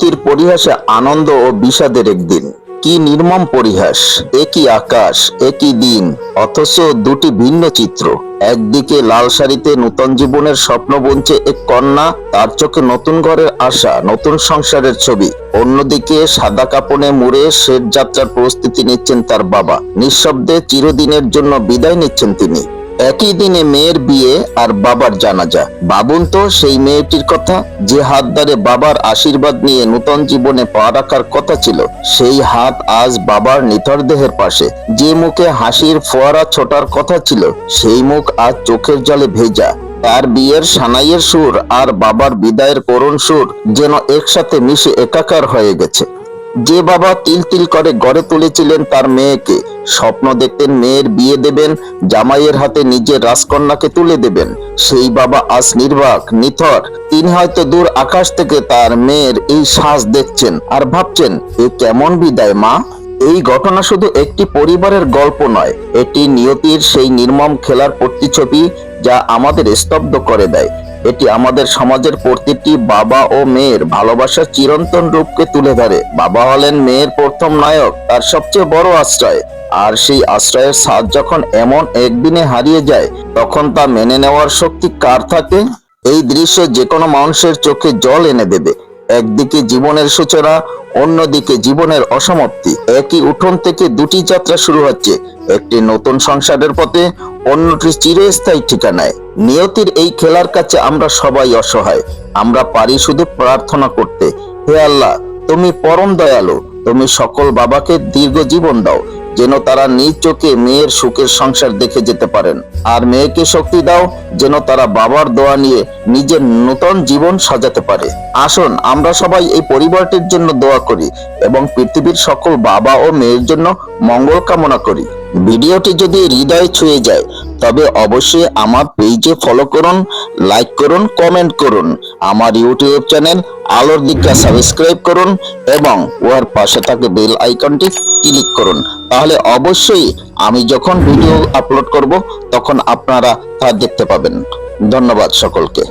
নিয়তির পরিহাসে আনন্দ ও বিষাদের একদিন। কি নির্মম পরিহাস একই আকাশ একই দিন, অথচ দুটি ভিন্ন চিত্র। একদিকে লাল শাড়িতে নূতন জীবনের স্বপ্ন বুনছে এক কন্যা, তার চোখে নতুন ঘরের আশা, নতুন সংসারের ছবি। অন্যদিকে সাদা কাপড়ে মুড়ে শেষ যাত্রার প্রস্তুতি নিচ্ছেন তার বাবা। নিঃশব্দে চিরদিনের জন্য বিদায় নিচ্ছেন তিনি। একই দিনে মেয়ের বিয়ে আর বাবার জানাজা। বাবুন তো সেই মেয়েটির কথা, যে হাত ধরে বাবার আশীর্বাদ নিয়ে নূতন জীবনে পা রাখার কথা ছিল, সেই হাত আজ বাবার নিথর দেহের পাশে। যে মুখে হাসির ফোয়ারা ছোটার কথা ছিল, সেই মুখ আজ চোখের জলে ভেজা। তার বিয়ের সানাইয়ের সুর আর বাবার বিদায়ের করুণ সুর যেন একসাথে মিশে একাকার হয়ে গেছে। যে বাবা তিল তিল করে গড়ে তুলেছিলেন তার মেয়েকে স্বপ্ন দেখতেন মেয়ের বিয়ে দেবেন, জামাইয়ের হাতে নিজের রাজকন্যাকে তুলে দেবেন। সেই বাবা আজ নির্বাক, নিথর। তিনি হয়তো দূর আকাশ থেকে তার মেয়ের এই শ্বাস দেখছেন আর ভাবছেন, এ কেমন বিদায় মা? এই ঘটনা শুধু একটি পরিবারের গল্প নয়, এটি নিয়তির সেই নির্মম খেলার প্রতিচ্ছবি যা আমাদের স্তব্ধ করে দেয়। এটি আমাদের সমাজের প্রতিটি বাবা ও মেয়ের ভালোবাসার চিরন্তন রূপকে তুলে ধরে। বাবা হলেন মেয়ের প্রথম নায়ক, তার সবচেয়ে বড় আশ্রয়। আর সেই আশ্রয়ের স্বাদ যখন এমন একদিনে হারিয়ে যায়, তখন তা মেনে নেওয়ার শক্তি কার থাকে? এই দৃশ্য যে কোনো মানুষের চোখে জল এনে দেবে। একদিকে জীবনের সূচনা, অন্যদিকে জীবনের অসমাপ্তি। একই উঠোন থেকে দুটি যাত্রা শুরু হচ্ছে, একটি নতুন সংসারের পথে, অন্যটি চিরস্থায়ী ঠিকানায়। নিয়তির এই খেলার কাছে আমরা সবাই অসহায়। আমরা পারি শুধু প্রার্থনা করতে। হে আল্লাহ, তুমি পরম দয়ালু। তুমি সকল বাবাকে দীর্ঘ জীবন দাও, যেন তারা নিজ চোখে মেয়ের সুখের সংসার দেখে যেতে পারেন। আর মেয়েকে শক্তি দাও, যেন তারা বাবার দোয়া নিয়ে নিজের নূতন জীবন সাজাতে পারে। আসুন, আমরা সবাই এই পরিবারটির জন্য দোয়া করি এবং পৃথিবীর সকল বাবা ও মেয়ের জন্য মঙ্গল কামনা করি। ভিডিওটি যদি হৃদয়ে ছুঁয়ে যায় তবে অবশ্যই আমার পেজে ফলো করুন লাইক করুন কমেন্ট করুন। আমার ইউটিউব চ্যানেল আলোর দিকটা সাবস্ক্রাইব করুন এবং ওর পাশে থাকে বেল আইকনটি ক্লিক করুন। তাহলে অবশ্যই আমি যখন ভিডিও আপলোড করব, তখন আপনারা তা দেখতে পাবেন। ধন্যবাদ সকলকে।